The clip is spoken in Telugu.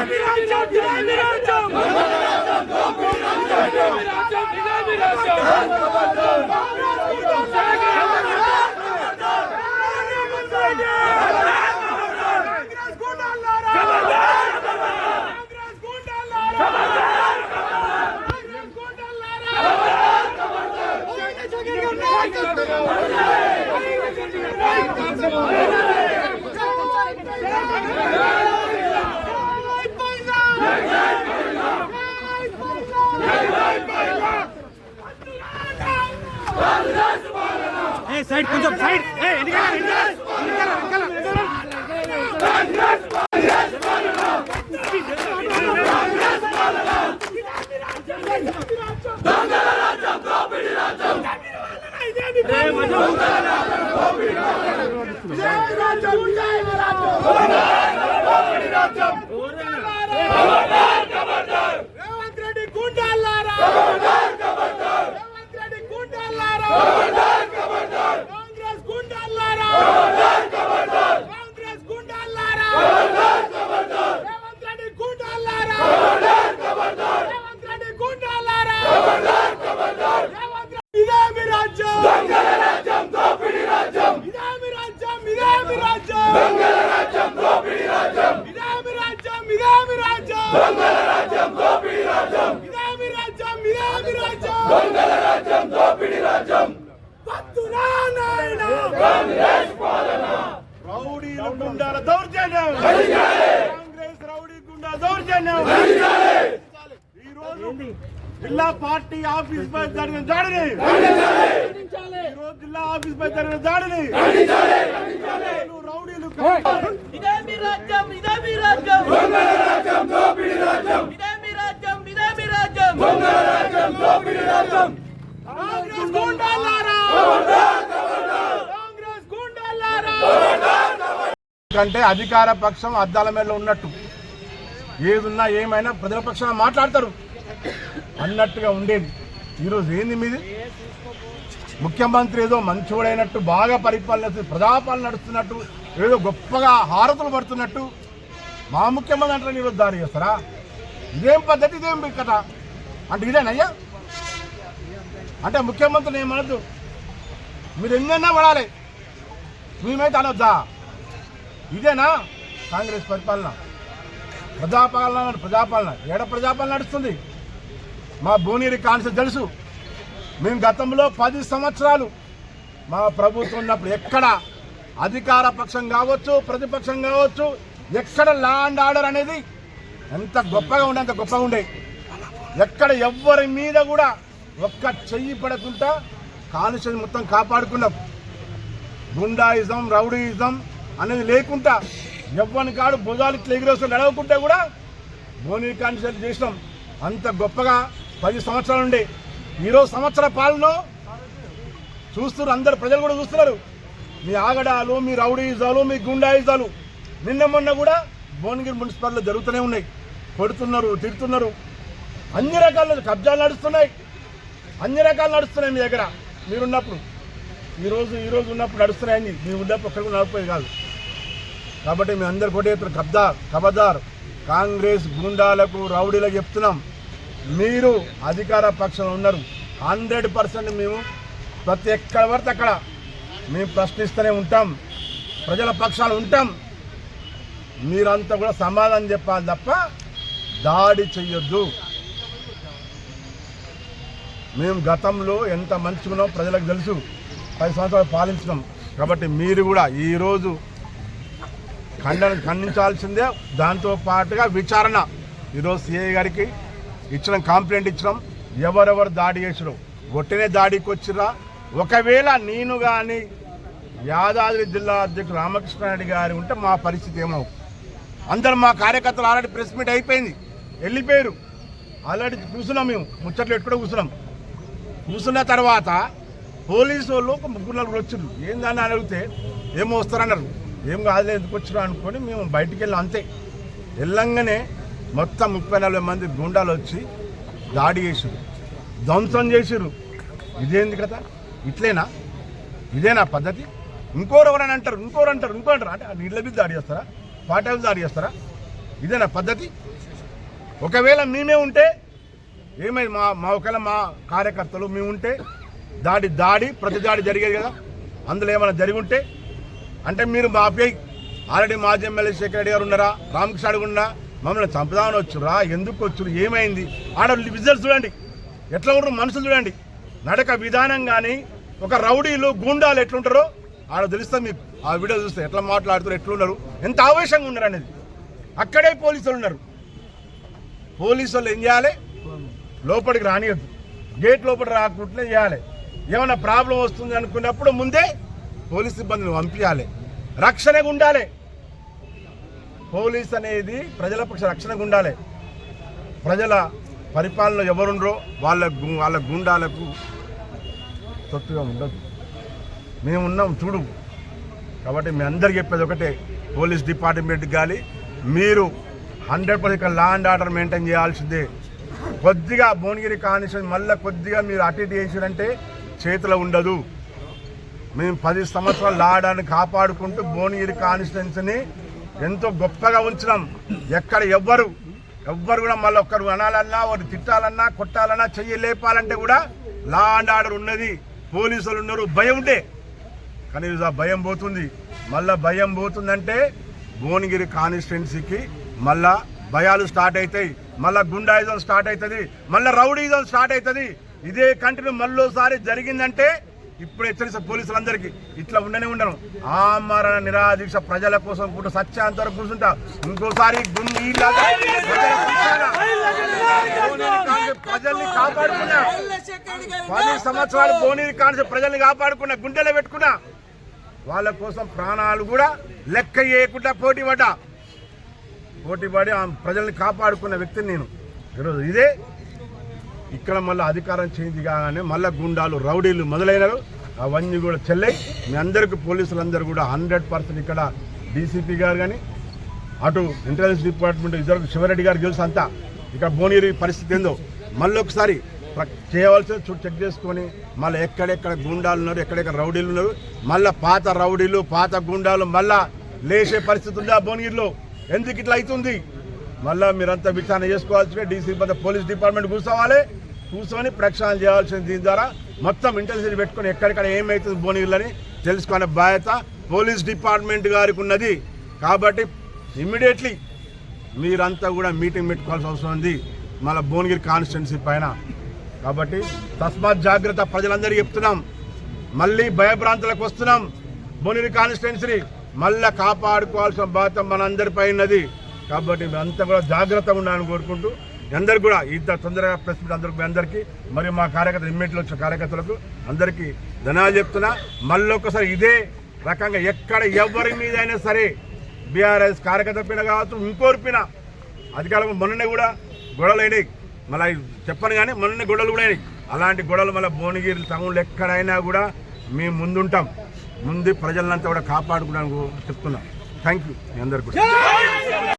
Thank you. సైడ్ కొంచెం సైడ్ ఎన్నికల రాజ్యం. ఇదేమి రాజ్యం వద్దురా నాయనా. రౌడీల గుండాల దౌర్జన్యం. కాంగ్రెస్ రౌడీ గుండా దౌర్జన్యం. ఈ రోజు జిల్లా పార్టీ ఆఫీస్ పై జరిగిన దాడిని. ఈ రోజు జిల్లా ఆఫీస్ పై జరిగిన దాడిని. రౌడీలు, రౌడీలు ఇదే మీ రాజ్యం ఇదే మీ రాజ్యం. రాజ్యం ఇదే మీ రాజ్యం కాంగ్రెస్ గుండాలారా కాంగ్రెస్ గుండాలారా కంటే అధికార పక్షం అద్దాల మీద ఉన్నట్టు. ఏదున్నా ఏమైనా ప్రజల పక్షాన మాట్లాడతారు. అన్నట్టుగా ఉండేది. ఈరోజు ఏంది మీది? ముఖ్యమంత్రి ఏదో మంచోడైనట్టు బాగా పరిపాలన ప్రజాపాలన నడుస్తున్నట్టు ఏదో గొప్పగా హారతులు పడుతున్నట్టు మా ముఖ్యమంత్రి అంటే ఈరోజు దారి చేస్తారా? ఇదేం పద్ధతి ఇదేం కథ? అంటే ఇదేనయ్యా అంటే ముఖ్యమంత్రిని ఏమనద్దు. మీరు ఎన్నైనా పడాలి. మేమైతే అనొద్దా? ఇదేనా? కాంగ్రెస్ పరిపాలన. ప్రజాపాలన ప్రజాపాలన. ఏడ ప్రజాపాలన నడుస్తుంది? మా భువనగిరి కాన్సెప్ట్ తెలుసు. మేము గతంలో పది సంవత్సరాలు మా ప్రభుత్వం ఉన్నప్పుడు ఎక్కడ అధికార పక్షం కావచ్చు ప్రతిపక్షం కావచ్చు ఎక్కడ లా అండ్ ఆర్డర్ అనేది ఎంత గొప్పగా ఉండే అంత గొప్పగా ఉండే. ఎక్కడ ఎవ్వరి మీద కూడా ఒక్క చెయ్యి పడకుండా కాలుష్యం మొత్తం కాపాడుకున్నాం. గుండాయిజం రౌడీయిజం అనేది లేకుండా ఎవ్వని కాడు భుజాలు ఇట్లా ఎగిరేసి నడవకుంటే కూడా మోనీ కాన్స్టిట్యూషన్ చేసినాం అంత గొప్పగా పది సంవత్సరాలు ఉండే ఈరోజు సంవత్సర పాలన చూస్తున్నారు అందరు ప్రజలు కూడా చూస్తున్నారు. మీ ఆగడాలు మీ రౌడీయిజాలు మీ గుండాయిజాలు నిన్న మొన్న కూడా భువనగిరి మున్సిపాలిటీలో జరుగుతూనే ఉన్నాయి. కొడుతున్నారు తిడుతున్నారు. అన్ని రకాల కబ్జాలు నడుస్తున్నాయి. అన్ని రకాలు నడుస్తున్నాయి మీ దగ్గర. మీరున్నప్పుడు. ఈరోజు ఈరోజు ఉన్నప్పుడు నడుస్తున్నాయని మీ ఉన్నప్పుడు ఒక్కడికి కూడా కాదు. కాబట్టి మేము అందరు కొట్టే కబ్దా కబదార్ కాంగ్రెస్ గుండాలకు రౌడీలకు చెప్తున్నాం. మీరు అధికార పక్షంలో ఉన్నారు. హండ్రెడ్ పర్సెంట్ మేము ప్రతి ఎక్కడ పడితే అక్కడ మేము ప్రశ్నిస్తూనే ఉంటాం. ప్రజల పక్షాలు ఉంటాం. మీరంతా కూడా సమాధానం చెప్పాలి తప్ప దాడి చెయ్యొద్దు. మేము గతంలో ఎంత మంచిగున్నాం ప్రజలకు తెలుసు. పది సంవత్సరాలు పాలించినాం. కాబట్టి మీరు కూడా ఈరోజు ఖండన ఖండించాల్సిందే. దాంతో పాటుగా విచారణ. ఈరోజు సిఐ గారికి ఇచ్చిన కంప్లైంట్ ఇచ్చినాం. ఎవరెవరు దాడి చేసినారు ఒట్టినే దాడికి వచ్చిరా ఒకవేళ నేను కానీ యాదాద్రి జిల్లా అధ్యక్షుడు రామకృష్ణారెడ్డి గారి ఉంటే మా పరిస్థితి ఏమవు అందరు మా కార్యకర్తలు ఆల్రెడీ ప్రెస్ మీట్ అయిపోయింది. వెళ్ళిపోయారు. ఆల్రెడీ చూసినాం మేము. ముచ్చట్లు ఎక్కడ కూర్చున్నాం. కూర్చున్న తర్వాత పోలీసు వాళ్ళు ఒక ముగ్గురు నలుగురు వచ్చారు ఏందని అడిగితే ఏమో వస్తారన్నారు. ఏం కాదులే ఎందుకు వచ్చినా అనుకొని మేము బయటికి వెళ్ళాం అంతే. వెళ్ళంగానే మొత్తం ముప్పై నలభై మంది గుండాలు వచ్చి దాడి చేసారు ధ్వంసం చేసిర్రు. ఇదేంది కదా ఇట్లేనా? ఇదేనా పద్ధతి? ఇంకోరు ఎవరని అంటారు ఇంకోరు అంటారు ఇంకో అంటారు. అంటే నీళ్ళ మీద దాడి చేస్తారా? పాటలు దాడి చేస్తారా? ఇదేనా పద్ధతి? ఒకవేళ మేమే ఉంటే ఏమైంది మా మా ఒకవేళ మా కార్యకర్తలు మేము ఉంటే దాడి దాడి ప్రతి దాడి జరిగేది కదా. అందులో ఏమైనా జరిగి ఉంటే అంటే మీరు మా అబ్బాయి ఆల్రెడీ మాజీ ఎమ్మెల్యే శేఖర్ రెడ్డి గారు ఉన్నారా రామకృష్ణ అడుగున్నా మమ్మల్ని చంపుదామని వచ్చురా ఎందుకు వచ్చురు ఏమైంది? ఆడ విజువల్స్ చూడండి. ఎట్లా ఉండరు మనుషులు చూడండి. నడక విధానం కానీ ఒక రౌడీలు గూండాలు ఎట్లుంటారో ఆడ తెలిస్తే మీకు. ఆ వీడియో చూస్తే ఎట్లా మాట్లాడుతారు ఎట్లున్నారు ఎంత ఆవేశంగా ఉన్నారు అనేది. అక్కడే పోలీసులు ఉన్నారు. పోలీసు వాళ్ళు ఏం చేయాలి? లోపలికి రానియద్దు. గేట్ లోపల రాకుండా చేయాలి. ఏమైనా ప్రాబ్లం వస్తుంది అనుకున్నప్పుడు ముందే పోలీస్ సిబ్బందిని పంపించాలి. రక్షణగా ఉండాలి. పోలీస్ అనేది ప్రజల పక్ష రక్షణగా ఉండాలి. ప్రజల పరిపాలన ఎవరుండ్రో వాళ్ళ వాళ్ళ గుండాలకు తొత్తుగా ఉండదు. మేము ఉన్నాం చూడు. కాబట్టి మీ అందరికి చెప్పేది ఒకటే పోలీస్ డిపార్ట్మెంట్ కానీ మీరు hundred percent law and order maintain చేయాల్సిందే. కొద్దిగా భువనగిరి కానిస్టేషన్ మళ్ళీ కొద్దిగా మీరు అటు ఇటు చేసిరంటే చేతిలో ఉండదు. మేము పది సంవత్సరాలు లాడాన్ని కాపాడుకుంటూ భువనగిరి కాన్స్టిట్యున్సీని ఎంతో గొప్పగా ఉంచినాం. ఎక్కడ ఎవ్వరు ఎవ్వరు కూడా మళ్ళీ ఒక్కరు అనాలన్నా ఒకరు తిట్టాలన్నా కొట్టాలన్నా చెయ్యి లేపాలంటే కూడా లా అండ్ ఆర్డర్ ఉన్నది. పోలీసులు ఉన్నారు భయం ఉంటే. కానీ ఆ భయం పోతుంది. మళ్ళా భయం పోతుందంటే భువనగిరి కాన్స్టిట్యున్సీకి మళ్ళా భయాలు స్టార్ట్ అవుతాయి. మళ్ళా గుండాయిజం స్టార్ట్ అవుతుంది మళ్ళీ రౌడీజం స్టార్ట్ అవుతుంది. ఇదే కంటిన్యూ మళ్ళోసారి జరిగిందంటే ఇప్పుడు హెచ్చరిస్తే పోలీసులందరికీ ఇట్లా ఉండనే ఉండను. ఆమరణ నిరాదీక్ష ప్రజల కోసం కూడా సత్యాంత వరకు కూర్చుంటా. ఇంకోసారి ప్రజల్ని కాపాడుకున్నా. పది సంవత్సరాలు పోనీ కాన్స్టిట్యున్సీ ప్రజల్ని కాపాడుకున్నా గుండెలో పెట్టుకున్నా. వాళ్ళ కోసం ప్రాణాలు కూడా లెక్క చేయకుండా పోటీ పడ్డా. పోటీ పడి ఆ ప్రజల్ని కాపాడుకున్న వ్యక్తిని నేను. ఈరోజు ఇదే. ఇక్కడ మళ్ళీ అధికారం చేయింది కాగానే మళ్ళీ గుండాలు రౌడీలు మొదలైనరు అవన్నీ కూడా చెల్లై. మీ అందరికీ పోలీసులందరూ కూడా హండ్రెడ్ పర్సెంట్ ఇక్కడ డీసీపీ గారు కానీ అటు ఇంటెలిజెన్స్ డిపార్ట్మెంట్ ఇద్దరు శివరెడ్డి గారు తెలుసు అంతా. ఇక్కడ భువనగిరి పరిస్థితి ఏందో? మళ్ళీ ఒకసారి చేయవలసిన చూ చెక్ చేసుకొని మళ్ళీ ఎక్కడెక్కడ గుండాలు ఉన్నారు ఎక్కడెక్కడ రౌడీలు ఉన్నారు మళ్ళీ పాత రౌడీలు పాత గుండాలు మళ్ళా లేచే పరిస్థితి ఉందా భువనగిరిలో ఎందుకు ఇట్లా అవుతుంది? మళ్ళీ మీరంతా విచారణ చేసుకోవాల్సిన డీసీ పెద్ద పోలీస్ డిపార్ట్మెంట్ కూర్చోవాలి. కూర్చొని ప్రక్షాళన చేయాల్సిన దీని ద్వారా. మొత్తం ఇంటెలిజెన్స్ పెట్టుకొని ఎక్కడికక్కడ ఏమవుతుంది భువనగిరిలని తెలుసుకునే బాధ్యత పోలీస్ డిపార్ట్మెంట్ గారికి ఉన్నది. కాబట్టి ఇమ్మీడియట్లీ మీరంతా కూడా మీటింగ్ పెట్టుకోవాల్సిన అవసరం ఉంది. మళ్ళీ భువనగిరి కాన్స్టిట్యున్సీ పైన. కాబట్టి తస్మాత్ జాగ్రత్త ప్రజలందరికీ చెప్తున్నాం. మళ్ళీ భయభ్రాంతులకు వస్తున్నాం. భువనగిరి కాన్స్టిట్యున్సీ మళ్ళీ కాపాడుకోవాల్సిన బాధ్యత మనందరిపై ఉన్నది కాబట్టి అంతా కూడా జాగ్రత్తగా ఉండాలని కోరుకుంటూ అందరికీ కూడా ఇంత తొందరగా ప్రెస్ మీట్ అందరికి అందరికీ మరియు మా కార్యకర్తలు ఇమ్మీడియట్లో వచ్చిన కార్యకర్తలకు అందరికీ ధనాలు చెప్తున్నా. మళ్ళీ ఒక్కసారి ఇదే రకంగా ఎక్కడ ఎవరి మీద అయినా సరే బీఆర్ఎస్ కార్యకర్త పైన కావచ్చు ఇంకోరి పైన అధికారులు మొన్ననే కూడా గొడవలు అయినాయి. మళ్ళీ చెప్పను కానీ మొన్ననే గొడవలు కూడా అయినాయి. అలాంటి గొడవలు మళ్ళీ భువనగిరి తమ్ముళ్ళు ఎక్కడైనా కూడా మేము ముందుంటాం. ముందు ప్రజలంతా కూడా కాపాడుకోవడానికి చెప్తున్నాం. థ్యాంక్ యూ మీ అందరికీ